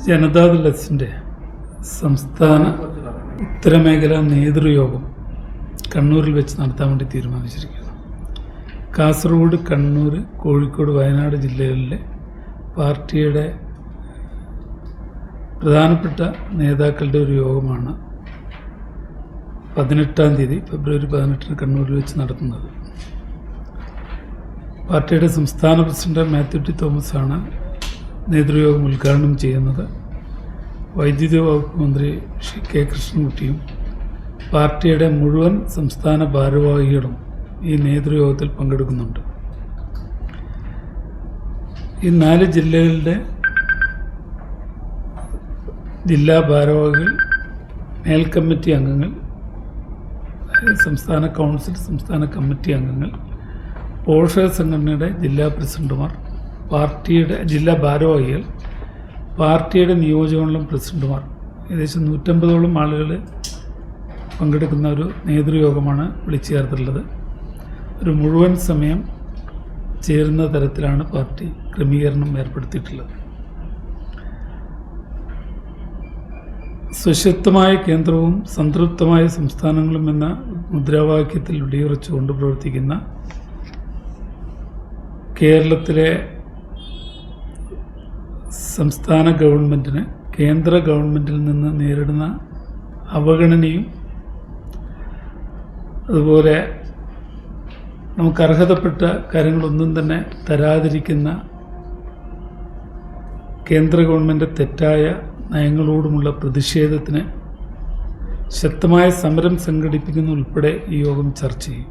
ജനതാദൾ എസിന്റെ സംസ്ഥാന ഉത്തരമേഖലാ നേതൃയോഗം കണ്ണൂരിൽ വെച്ച് നടത്താൻ വേണ്ടി തീരുമാനിച്ചിരിക്കുന്നു. കാസർഗോഡ് കണ്ണൂർ കോഴിക്കോട് വയനാട് ജില്ലകളിലെ പാർട്ടിയുടെ പ്രധാനപ്പെട്ട നേതാക്കളുടെ ഒരു യോഗമാണ് പതിനെട്ടാം തീയതി ഫെബ്രുവരി പതിനെട്ടിന് കണ്ണൂരിൽ വെച്ച് നടത്തുന്നത്. പാർട്ടിയുടെ സംസ്ഥാന പ്രസിഡന്റ് മാത്യു ടി തോമസ് ആണ് നേതൃയോഗം ഉദ്ഘാടനം ചെയ്യുന്നത് വൈദ്യുതി വകുപ്പ് മന്ത്രി ശ്രീ കെ കൃഷ്ണൻകുട്ടിയും പാർട്ടിയുടെ മുഴുവൻ സംസ്ഥാന ഭാരവാഹികളും ഈ നേതൃയോഗത്തിൽ പങ്കെടുക്കുന്നുണ്ട്. ഈ നാല് ജില്ലകളുടെ ജില്ലാ ഭാരവാഹികൾ മേൽ കമ്മിറ്റി അംഗങ്ങൾ സംസ്ഥാന കൗൺസിൽ സംസ്ഥാന കമ്മിറ്റി അംഗങ്ങൾ പോഷക സംഘടനയുടെ ജില്ലാ പ്രസിഡന്റുമാർ പാർട്ടിയുടെ ജില്ലാ ഭാരവാഹികൾ പാർട്ടിയുടെ നിയോജകമണ്ഡലം പ്രസിഡന്റുമാർ. ഏകദേശം നൂറ്റമ്പതോളം ആളുകൾ പങ്കെടുക്കുന്ന ഒരു നേതൃയോഗമാണ് വിളിച്ചു ചേർത്തിട്ടുള്ളത് ഒരു മുഴുവൻ സമയം ചേരുന്ന തരത്തിലാണ് പാർട്ടി ക്രമീകരണം ഏർപ്പെടുത്തിയിട്ടുള്ളത്. സുശക്തമായ കേന്ദ്രവും സംതൃപ്തമായ സംസ്ഥാനങ്ങളും എന്ന മുദ്രാവാക്യത്തിൽ വെടിയുറച്ചുകൊണ്ട് പ്രവർത്തിക്കുന്ന കേരളത്തിലെ സംസ്ഥാന ഗവൺമെന്റിന് കേന്ദ്ര ഗവൺമെന്റിൽ നിന്ന് നേരിടുന്ന അവഗണനയും അതുപോലെ നമുക്ക് അർഹതപ്പെട്ട കാര്യങ്ങളൊന്നും തന്നെ തരാതിരിക്കുന്ന കേന്ദ്ര ഗവൺമെന്റ് തെറ്റായ നയങ്ങളോടുമുള്ള പ്രതിഷേധത്തിന് ശക്തമായ സമരം സംഘടിപ്പിക്കുന്ന ഉൾപ്പെടെ ഈ യോഗം ചർച്ച ചെയ്യും.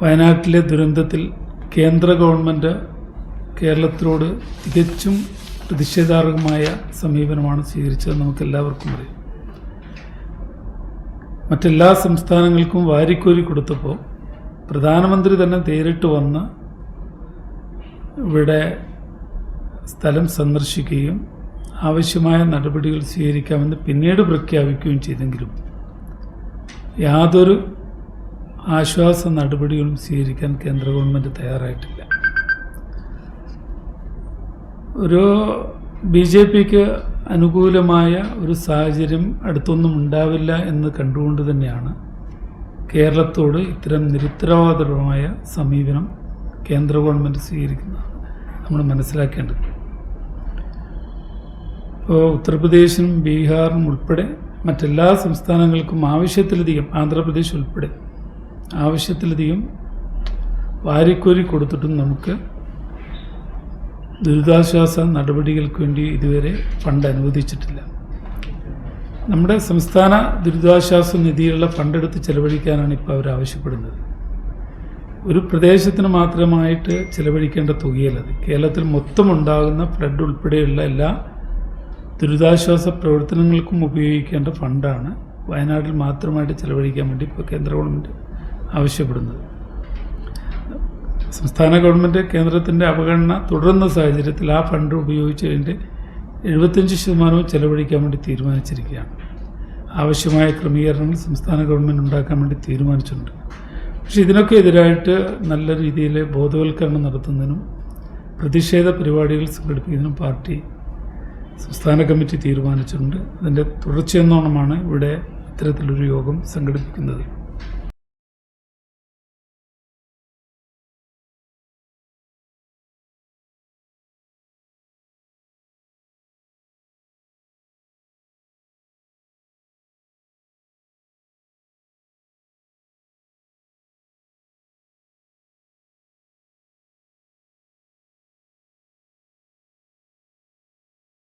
വയനാട്ടിലെ ദുരന്തത്തിൽ കേന്ദ്ര ഗവൺമെന്റ് കേരളത്തിനോട് തികച്ചും പ്രതിഷേധാർഹമായ സമീപനമാണ് സ്വീകരിച്ചത് നമുക്കെല്ലാവർക്കും അറിയാം. മറ്റെല്ലാ സംസ്ഥാനങ്ങൾക്കും വാരിക്കോരി കൊടുത്തപ്പോൾ പ്രധാനമന്ത്രി തന്നെ നേരിട്ട് വന്ന് ഇവിടെ സ്ഥലം സന്ദർശിക്കുകയും ആവശ്യമായ നടപടികൾ സ്വീകരിക്കാമെന്ന് പിന്നീട് പ്രഖ്യാപിക്കുകയും ചെയ്തെങ്കിലും യാതൊരു ആശ്വാസ നടപടികളും സ്വീകരിക്കാൻ കേന്ദ്ര ഗവൺമെന്റ് തയ്യാറായിട്ടില്ല. ഒരു ബി ജെ പിക്ക് അനുകൂലമായ ഒരു സാഹചര്യം അടുത്തൊന്നും ഉണ്ടാവില്ല എന്ന് കണ്ടുകൊണ്ട് തന്നെയാണ് കേരളത്തോട് ഇത്തരം നിരുത്തരവാദപരമായ സമീപനം കേന്ദ്ര ഗവൺമെന്റ് സ്വീകരിക്കുന്നത്. നമ്മൾ മനസ്സിലാക്കേണ്ടത് ഇപ്പോൾ ഉത്തർപ്രദേശിനും ബീഹാറിനും ഉൾപ്പെടെ മറ്റെല്ലാ സംസ്ഥാനങ്ങൾക്കും ആവശ്യത്തിലധികം ആന്ധ്രാപ്രദേശ് ഉൾപ്പെടെ ആവശ്യത്തിലധികം വാരിക്കോരി കൊടുത്തിട്ടും നമുക്ക് ദുരിതാശ്വാസ നടപടികൾക്ക് വേണ്ടി ഇതുവരെ ഫണ്ട് അനുവദിച്ചിട്ടില്ല. നമ്മുടെ സംസ്ഥാന ദുരിതാശ്വാസ നിധിയിലുള്ള ഫണ്ടെടുത്ത് ചെലവഴിക്കാനാണ് ഇപ്പോൾ അവർ ആവശ്യപ്പെടുന്നത്. ഒരു പ്രദേശത്തിന് മാത്രമായിട്ട് ചെലവഴിക്കേണ്ട തുകയല്ലത് കേരളത്തിൽ മൊത്തം ഉണ്ടാകുന്ന ഫ്ലഡ് ഉൾപ്പെടെയുള്ള എല്ലാ ദുരിതാശ്വാസ പ്രവർത്തനങ്ങൾക്കും ഉപയോഗിക്കേണ്ട ഫണ്ടാണ് വയനാട്ടിൽ മാത്രമായിട്ട് ചെലവഴിക്കാൻ വേണ്ടി ഇപ്പോൾ കേന്ദ്ര ഗവൺമെന്റ് ആവശ്യപ്പെടുന്നത്. സംസ്ഥാന ഗവൺമെന്റ് കേന്ദ്രത്തിന്റെ അവഗണന തുടരുന്ന സാഹചര്യത്തിൽ ആ ഫണ്ട് ഉപയോഗിച്ചതിന്റെ എഴുപത്തഞ്ച് ശതമാനവും ചെലവഴിക്കാൻ വേണ്ടി തീരുമാനിച്ചിരിക്കുകയാണ്. ആവശ്യമായ ക്രമീകരണങ്ങൾ സംസ്ഥാന ഗവൺമെന്റ് ഉണ്ടാക്കാൻ വേണ്ടി തീരുമാനിച്ചിട്ടുണ്ട്. പക്ഷെ ഇതിനൊക്കെ എതിരായിട്ട് നല്ല രീതിയിൽ ബോധവൽക്കരണം നടത്തുന്നതിനും പ്രതിഷേധ പരിപാടികൾ സംഘടിപ്പിക്കുന്നതിനും പാർട്ടി സംസ്ഥാന കമ്മിറ്റി തീരുമാനിച്ചിട്ടുണ്ട്. അതിന്റെ തുടർച്ചയെന്നോണമാണ് ഇവിടെ ഇത്തരത്തിലൊരു യോഗം സംഘടിപ്പിക്കുന്നത്.